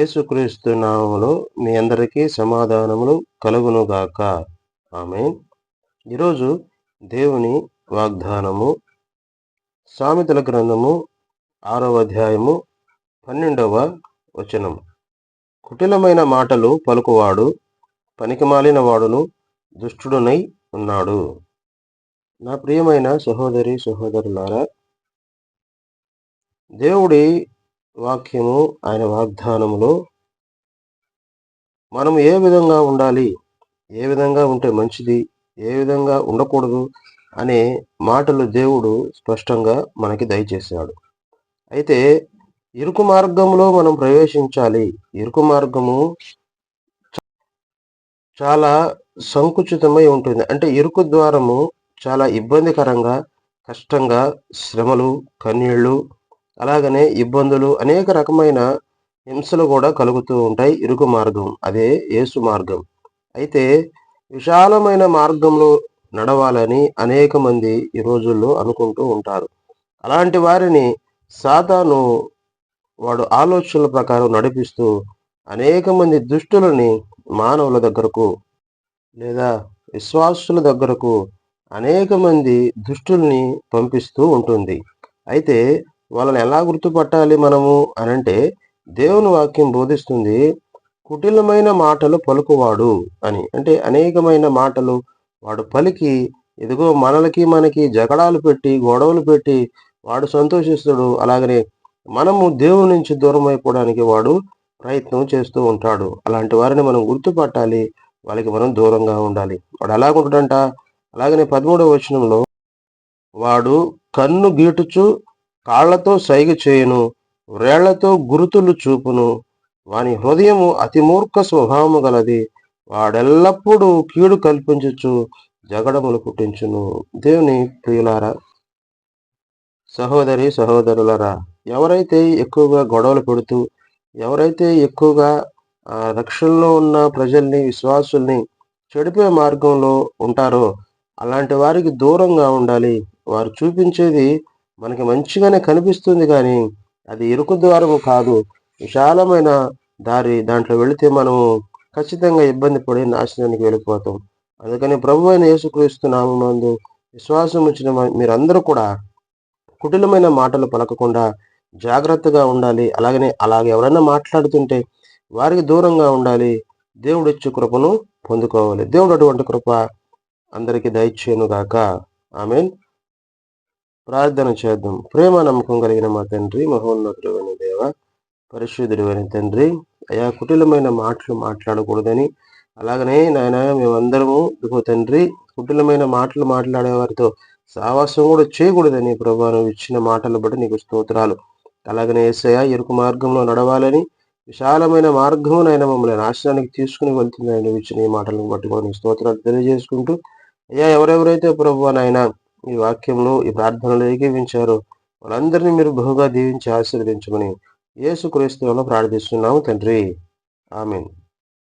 యేసుక్రీస్తు నామములో మీ అందరికీ సమాధానములు కలుగునుగాక. ఆమె ఈరోజు దేవుని వాగ్దానము సామెతల గ్రంథము ఆరవ అధ్యాయము పన్నెండవ వచనం. కుటిలమైన మాటలు పలుకువాడు పనికిమాలిన వాడును దుష్టుడునై ఉన్నాడు. నా ప్రియమైన సహోదరి సహోదరులారా దేవుడి వాక్యము ఆయన వాగ్దానములో మనం ఏ విధంగా ఉండాలి? ఏ విధంగా ఉంటే మంచిది? ఏ విధంగా ఉండకూడదు? అనే మాటలు దేవుడు స్పష్టంగా మనకి దయచేశాడు. అయితే ఇరుకు మార్గంలో మనం ప్రవేశించాలి. ఇరుకు మార్గము చాలా సంకుచితమై ఉంటుంది. అంటే ఇరుకు ద్వారము చాలా ఇబ్బందికరంగా కష్టంగా శ్రమలు కన్నీళ్ళు అలాగనే ఇబ్బందులు అనేక రకమైన హింసలు కూడా కలుగుతూ ఉంటాయి. ఇరుకు మార్గం అదే యేసు మార్గం. అయితే విశాలమైన మార్గంలో నడవాలని అనేక మంది ఈ రోజుల్లో అనుకుంటూ ఉంటారు. అలాంటి వారిని సాతాను వాడు ఆలోచనల ప్రకారం నడిపిస్తూ అనేక మంది దుష్టులని మానవుల దగ్గరకు లేదా విశ్వాసుల దగ్గరకు అనేక మంది దుష్టుల్ని పంపిస్తూ ఉంటుంది. అయితే వాళ్ళని ఎలా గుర్తుపట్టాలి మనము అని అంటే దేవుని వాక్యం బోధిస్తుంది కుటిలమైన మాటలు పలుకువాడు అని. అంటే అనేకమైన మాటలు వాడు పలికి ఎదుగో మనలకి మనకి జగడాలు పెట్టి గొడవలు పెట్టి వాడు సంతోషిస్తాడు. అలాగనే మనము దేవుని నుంచి దూరం అయిపోవడానికి వాడు ప్రయత్నం చేస్తూ ఉంటాడు. అలాంటి వారిని మనం గుర్తుపట్టాలి. వాళ్ళకి మనం దూరంగా ఉండాలి. వాడు ఎలాగుంటాడంట అలాగనే పదమూడవ వచనంలో వాడు కన్ను గీటుచు కాళ్ళతో సైగ చేయును వ్రేళ్ళతో గురుతులు చూపును. వాని హృదయము అతి మూర్ఖ స్వభావము గలది. వాడెల్లప్పుడూ కీడు కల్పించచ్చు జగడములు పుట్టించును. దేవుని ప్రియులారా సహోదరి సహోదరులరా ఎవరైతే ఎక్కువగా గొడవలు పెడుతూ ఎవరైతే ఎక్కువగా రక్షణలో ఉన్న ప్రజల్ని విశ్వాసుల్ని చెడిపే మార్గంలో ఉంటారో అలాంటి వారికి దూరంగా ఉండాలి. వారు చూపించేది మనకి మంచిగానే కనిపిస్తుంది కానీ అది ఇరుకు ద్వారము కాదు. విశాలమైన దారి దాంట్లో వెళితే మనము ఖచ్చితంగా ఇబ్బంది పడి నాశనానికి వెళ్ళిపోతాం. అందుకని ప్రభు అయిన యేసుక్రీస్తు నామందు విశ్వాసం వచ్చిన మీరందరూ కూడా కుటిలమైన మాటలు పలకకుండా జాగ్రత్తగా ఉండాలి. అలాగనే అలాగే ఎవరైనా మాట్లాడుతుంటే వారికి దూరంగా ఉండాలి. దేవుడు ఇచ్చే కృపను పొందుకోవాలి. దేవుడు అటువంటి కృప అందరికీ దయచేయను గాక ఆమెన్. ప్రార్థన చేద్దాం. ప్రేమ నమ్మకం కలిగిన మా తండ్రి మహోన్నతుడు దేవ పరిశుద్ధుడు తండ్రి అయా కుటిలమైన మాటలు మాట్లాడకూడదని. అలాగనే నాయన మేమందరము ఇదిగో తండ్రి కుటిలమైన మాటలు మాట్లాడే వారితో సావాసం కూడా చేయకూడదని ప్రభావం ఇచ్చిన మాటలు బట్టి నీకు స్తోత్రాలు. అలాగనే ఏసయ ఇరుకు మార్గంలో నడవాలని విశాలమైన మార్గమునైనా మమ్మల్ని నాశనానికి తీసుకుని వెళ్తుందని ఇచ్చిన ఈ మాటలను బట్టి కూడా స్తోత్రాలు తెలియజేసుకుంటూ అయ్యా ఎవరెవరైతే ప్రభు నాయన ఈ వాక్యంలో ఈ ప్రార్థనలు ఏకీవించారు వాళ్ళందరినీ మీరు బహుగా దీవించి ఆశీర్వదించమని యేసు క్రీస్తువులో ప్రార్థిస్తున్నాము తండ్రి. ఆమెను.